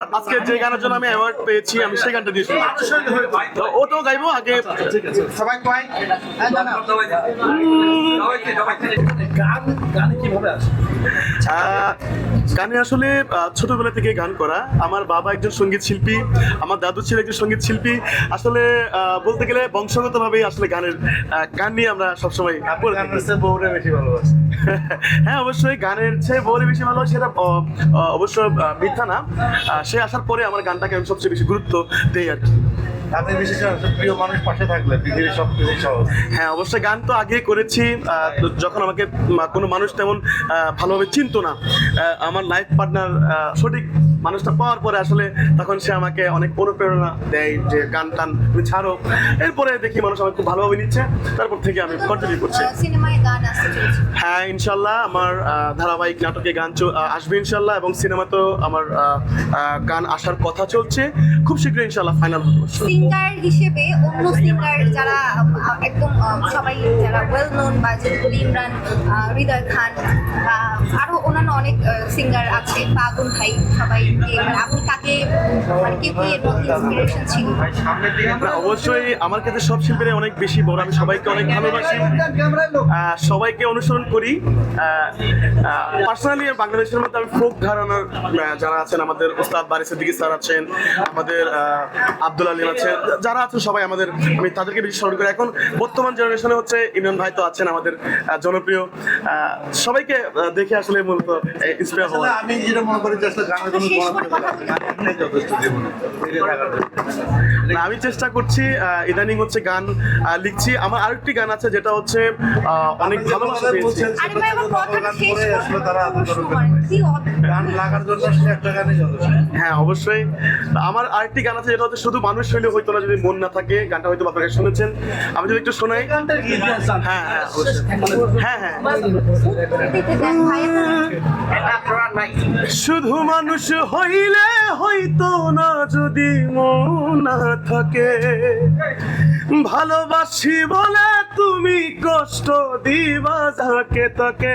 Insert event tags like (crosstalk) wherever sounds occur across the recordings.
আজকে যে গানের জন্য আমি অ্যাওয়ার্ড পেয়েছি আমি সেই গানটা দিয়ে শুরু করছি। তো গাইবো আগে সবাই কয়? গান গানে কীভাবে আসে? গানে আসলে ছোটবেলা থেকে গান করা। আমার বাবা একজন সংগীত শিল্পী আমার দাদু ছিল একজন সংগীত শিল্পী। আসলে বলতে গেলে বংশগতভাবেই আসলে গানের গান নিয়ে আমরা সবসময় বউরে বেশি ভালোবাসে (laughs) হ্যাঁ অবশ্যই গানের চেয়ে বলে বেশি ভালো সেটা অবশ্য মিথ্যা না। সে আসার পরে আমার গানটাকে আমি সবচেয়ে বেশি গুরুত্ব দেই আর কি। আপনি বিশেষ প্রিয় মানুষ পাশে থাকলে পৃথিবীর সব কিছু সহজ। হ্যাঁ অবশ্যই গান তো আগে করেছি যখন আমাকে কোনো মানুষ তেমন ভালোভাবে চিনতো না আমার লাইফ পার্টনার সঠিক মানুষটা পাওয়ার পরে আসলে তখন সে আমাকে অনেক অনুপ্রেরণা দেয় যে গান টান তুমি ছাড়ো। এরপরে দেখি মানুষ আমাকে খুব ভালোভাবে নিচ্ছে তারপর থেকে আমি কন্টিনিউ করছি। হ্যাঁ ইনশাল্লাহ আমার ধারাবাহিক নাটকে গান আসবে ইনশাল্লাহ এবং সিনেমাতেও আমার গান আসার কথা চলছে। খুব শীঘ্রই ইনশাল্লাহ ফাইনাল হবে। সিঙ্গার হিসেবে অন্য সিঙ্গার যারা একদম সবাই যারা ওয়েল নোন বা যেগুলো ইমরান হৃদয় খান, বা আরও অন্যান্য অনেক সিঙ্গার আছে বা আগুন ভাই সবাই মানে আপনি কাকে মানে কে কি এর মধ্যে ইন্সপিরেশন ছিল? অবশ্যই আমার কাছে সব শিল্পীরা অনেক বেশি বড়, আমি সবাইকে অনেক ভালোবাসি। সবাইকে অনুসরণ করি। পার্সোনালি বাংলাদেশের মধ্যে আমি ফোক ঘরানার যারা আছেন, আমাদের ওস্তাদ বারি সিদ্দিকী স্যার আছেন, আমাদের আব্দুল আলিম আছেন যারা আছেন সবাই আমাদের আমি তাদেরকে বেশি স্মরণ করি। এখন বর্তমান জেনারেশনে হচ্ছে ইমরান ভাই তো আছেন আমাদের জনপ্রিয়। সবাইকে দেখে আসলে মূলত ইন্সপায়ার হওয়া। আমি যেটা মনে করি যে আসলে গানের কোনো না। যথেষ্ট জীবনে জন্য। না, আমি চেষ্টা করছি ইদানিং হচ্ছে গান লিখছি। আমার আরেকটি গান আছে যেটা হচ্ছে অনেক ভালোবাসা পেয়েছি। হ্যাঁ অবশ্যই। আমার আরেকটি গান আছে যেটা হচ্ছে শুধু মানুষ হইলে হয়তো না যদি মন না থাকে, গানটা হয়তো আপনারা শুনেছেন। আমি যদি একটু শোনাই? হ্যাঁ হ্যাঁ হ্যাঁ। শুধু মানুষ হইলে হইতো না যদি মন না থাকে। ভালোবাসি বলে তুমি কষ্ট দিবা যাকে তাকে।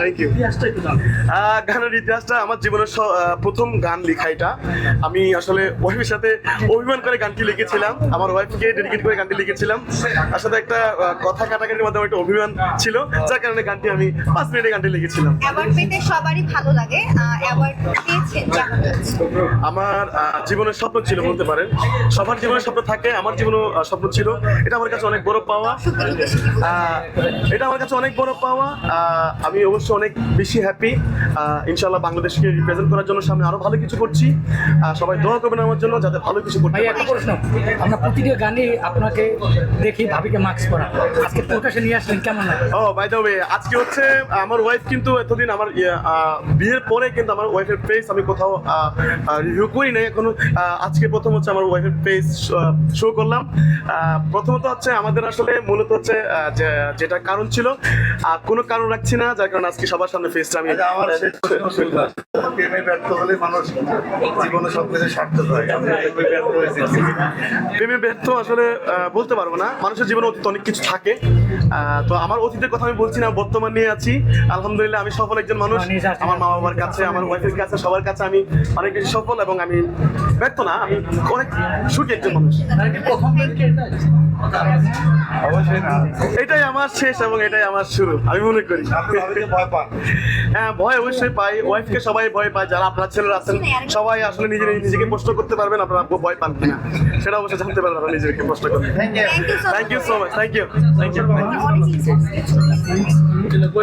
থ্যাংক ইউ গানের ইতিহাসটা আমার জীবনের প্রথম গান লেখা এটা। আমি আসলে ওয়াইফের সাথে অভিমান করে গানটি লিখেছিলাম। আমার ওয়াইফকে ডেডিকেট করে গানটি লিখেছিলাম। তার সাথে একটা কথা কাটাকাটির মাধ্যমে একটা অভিমান ছিল যার কারণে গানটি আমি পাঁচ মিনিটে গানটি লিখেছিলাম। অ্যাওয়ার্ড পেতে সবারই ভালো লাগে। অ্যাওয়ার্ড পেয়েছেন আমার জীবনের স্বপ্ন ছিল বলতে পারেন। সবার জীবনের স্বপ্ন থাকে আমার জীবনেও স্বপ্ন ছিল। এটা আমার কাছে অনেক বড় পাওয়া। এটা আমার কাছে অনেক বড় পাওয়া। আমি অবশ্যই অনেক বেশি হ্যাপি ইনশাল্লাহ বাংলাদেশকে রিপ্রেজেন্ট করার জন্য সামনে আরও ভালো কিছু করছি। সবাই দোয়া করবেন আমার জন্য যাতে ভালো কিছু করতে একটা প্রশ্ন। আমরা প্রতিটা গানে আপনাকে দেখি ভাবিকে মাস্ক আজকে প্রকাশে নিয়ে আসলেন কেমন লাগে? ও বাই দ্য ওয়ে আজকে হচ্ছে আমার ওয়াইফ কিন্তু এতদিন আমার ইয়ে, বিয়ের পরে কিন্তু আমার ওয়াইফের ফেস আমি কোথাও রিভিউ করি নাই। এখনও আজকে প্রথম হচ্ছে আমার ওয়াইফের ফেস শো করলাম। প্রথমত হচ্ছে আমাদের আসলে মূলত হচ্ছে যেটা কারণ ছিল কোনো কারণ রাখছি না যার কারণে আজকে সবার সামনে ফেসটা আমি আচ্ছা, আমার প্রেমে ব্যর্থ হলে মানুষ জীবনে সবকিছু সার্থক হয়। আমি প্রেমে ব্যর্থ হয়েছি। প্রেমে ব্যর্থ আসলে বলতে পারব না। মানুষের জীবনে অতীত অনেক কিছু থাকে। তো আমার অতীতের কথা আমি বলছি না বর্তমান নিয়ে আছি। আলহামদুলিল্লাহ আমি সফল একজন মানুষ। আমার মা বাবার কাছে আমার ওয়াইফের কাছে সবার কাছে আমি অনেক বেশি সফল এবং আমি ব্যর্থ না আমি অনেক সুখী একজন মানুষ। মানে এটাই আমার শেষ এবং এটাই আমার শুরু আমি মনে করি। পান হ্যাঁ ভয় অবশ্যই পাই। ওয়াইফকে সবাই ভয় পায় যারা আপনার ছেলেরা আছেন সবাই আসলে নিজে নিজেকে প্রশ্ন করতে পারবেন আপনারা ভয় পান কিনা। সেটা অবশ্যই জানতে পারবেন আপনারা নিজেকে প্রশ্ন করতে thank you thank you so thank you much thank you thank you